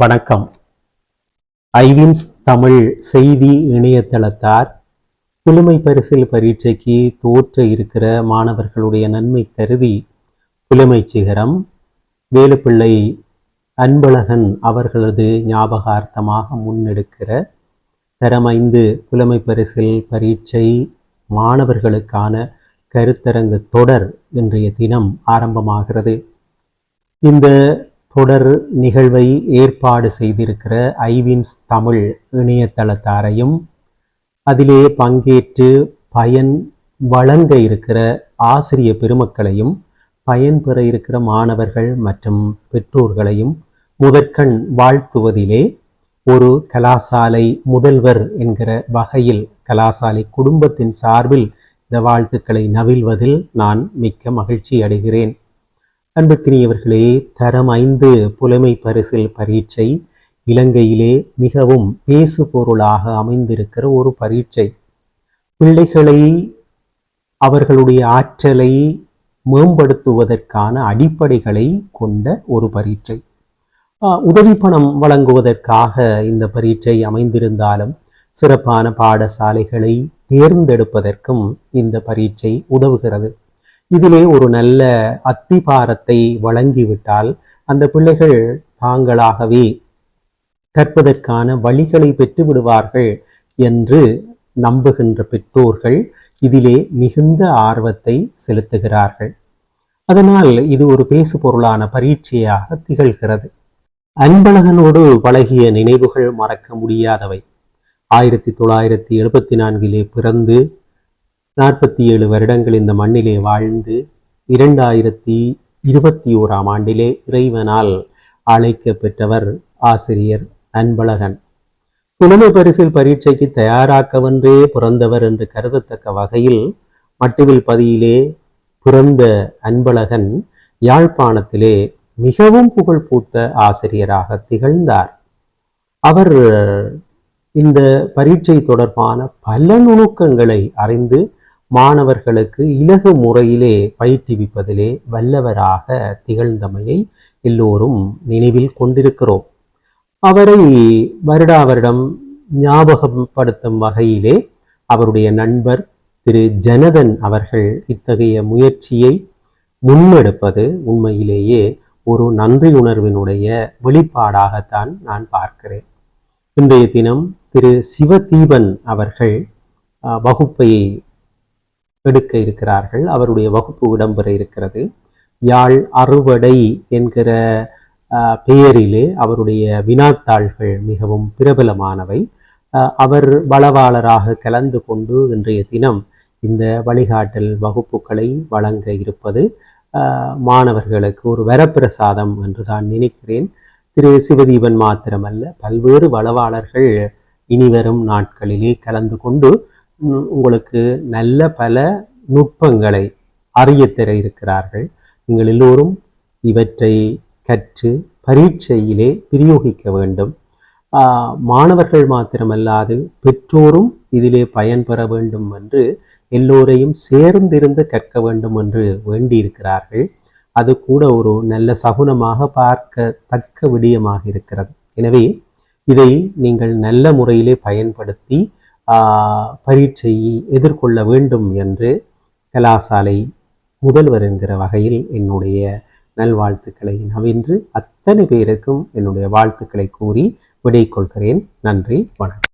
வணக்கம். ஐவின்ஸ் தமிழ் செய்தி இணையதளத்தார் புலமை பரிசில் பரீட்சைக்கு தோற்ற இருக்கிற மாணவர்களுடைய நன்மை கருதி புலமை சிகரம் வேலுப்பிள்ளை அன்பழகன் அவர்களது ஞாபகார்த்தமாக முன்னெடுக்கிற தரமைந்து புலமை பரிசில் பரீட்சை மாணவர்களுக்கான கருத்தரங்கு தொடர் இன்றைய தினம் ஆரம்பமாகிறது. இந்த தொடர் நிகழ்வை ஏற்பாடு செய்திருக்கிற ஐவின்ஸ் தமிழ் இணையதளத்தாரையும் அதிலே பங்கேற்று பயன் வழங்க இருக்கிற ஆசிரிய பெருமக்களையும் பயன்பெற இருக்கிற மாணவர்கள் மற்றும் பெற்றோர்களையும் முதற்கண் வாழ்த்துவதிலே ஒரு கலாசாலை முதல்வர் என்கிற வகையில் கலாசாலை குடும்பத்தின் சார்பில் இந்த வாழ்த்துக்களை நவில்வதில் நான் மிக்க மகிழ்ச்சி அடைகிறேன். அன்புக்கினியவர்களே தரம் ஐந்து புலமை பரிசில் பரீட்சை இலங்கையிலே மிகவும் பேசு பொருளாக அமைந்திருக்கிற ஒரு பரீட்சை. பிள்ளைகளை அவர்களுடைய ஆற்றலை மேம்படுத்துவதற்கான அடிப்படைகளை கொண்ட ஒரு பரீட்சை. உதவி பணம் வழங்குவதற்காக இந்த பரீட்சை அமைந்திருந்தாலும் சிறப்பான பாடசாலைகளை தேர்ந்தெடுப்பதற்கும் இந்த பரீட்சை உதவுகிறது. இதிலே ஒரு நல்ல அத்திபாரத்தை வழங்கிவிட்டால் அந்த பிள்ளைகள் தாங்களாகவே கற்பதற்கான வழிகளை பெற்று விடுவார்கள் என்று நம்புகின்ற பெற்றோர்கள் இதிலே மிகுந்த ஆர்வத்தை செலுத்துகிறார்கள். அதனால் இது ஒரு பேசு பொருளான பரீட்சையாக திகழ்கிறது. அன்பழகனோடு பழகிய நினைவுகள் மறக்க முடியாதவை. ஆயிரத்தி தொள்ளாயிரத்தி எழுபத்தி நான்கிலே பிறந்து நாற்பத்தி ஏழு வருடங்கள் இந்த மண்ணிலே வாழ்ந்து இரண்டாயிரத்தி இருபத்தி ஓராம் ஆண்டிலே இறைவனால் அழைக்க பெற்றவர் ஆசிரியர் அன்பழகன். புலமை பரிசில் பரீட்சைக்கு தயாராக்கவென்றே பிறந்தவர் என்று கருதத்தக்க வகையில் மட்டுவில் பதியிலே பிறந்த அன்பழகன் யாழ்ப்பாணத்திலே மிகவும் புகழ் பூத்த ஆசிரியராக திகழ்ந்தார். அவர் இந்த பரீட்சை தொடர்பான பல நுணுக்கங்களை அறிந்து மாணவர்களுக்கு இலகு முறையிலே பயிற்றுவிப்பதிலே வல்லவராக திகழ்ந்தமையை எல்லோரும் நினைவில் கொண்டிருக்கிறோம். அவரை வருடா வருடம் ஞாபகப்படுத்தும் வகையிலே அவருடைய நண்பர் திரு ஜனதன் அவர்கள் இத்தகைய முயற்சியை முன்னெடுப்பது உண்மையிலேயே ஒரு நன்றியுணர்வினுடைய வெளிப்பாடாகத்தான் நான் பார்க்கிறேன். இன்றைய தினம் திரு சிவதீபன் அவர்கள் வகுப்பை எடுக்க இருக்கிறார்கள். அவருடைய வகுப்பு இடம்பெற இருக்கிறது. யாழ் அறுவடை என்கிற பெயரிலே அவருடைய வினாத்தாள்கள் மிகவும் பிரபலமானவை. அவர் வளவாளராக கலந்து கொண்டு இன்றைய தினம் இந்த வழிகாட்டல் வகுப்புகளை வழங்க இருப்பது மாணவர்களுக்கு ஒரு வரப்பிரசாதம் என்று தான் நினைக்கிறேன். திரு. சிவதீபன் மாத்திரமல்ல பல்வேறு வளவாளர்கள் இனிவரும் நாட்களிலே கலந்து கொண்டு உங்களுக்கு நல்ல பல நுட்பங்களை அறிய தர இருக்கிறார்கள். நீங்கள் எல்லோரும் இவற்றை கற்று பரீட்சையிலே பிரயோகிக்க வேண்டும். மாணவர்கள் மாத்திரமல்லாது பெற்றோரும் இதிலே பயன்பெற வேண்டும் என்று எல்லோரையும் சேர்ந்திருந்து கற்க வேண்டும் என்று வேண்டியிருக்கிறார்கள். அது கூட ஒரு நல்ல சகுனமாக பார்க்க தக்க விடயமாக இருக்கிறது. எனவே இதை நீங்கள் நல்ல முறையிலே பயன்படுத்தி பரீட்சையை எதிர்கொள்ள வேண்டும் என்று கலாசாலை முதல்வர் என்கிற வகையில் என்னுடைய நல்வாழ்த்துக்களை நவின்று அத்தனை பேருக்கும் என்னுடைய வாழ்த்துக்களை கூறி விடை கொள்கிறேன் நன்றி வணக்கம்.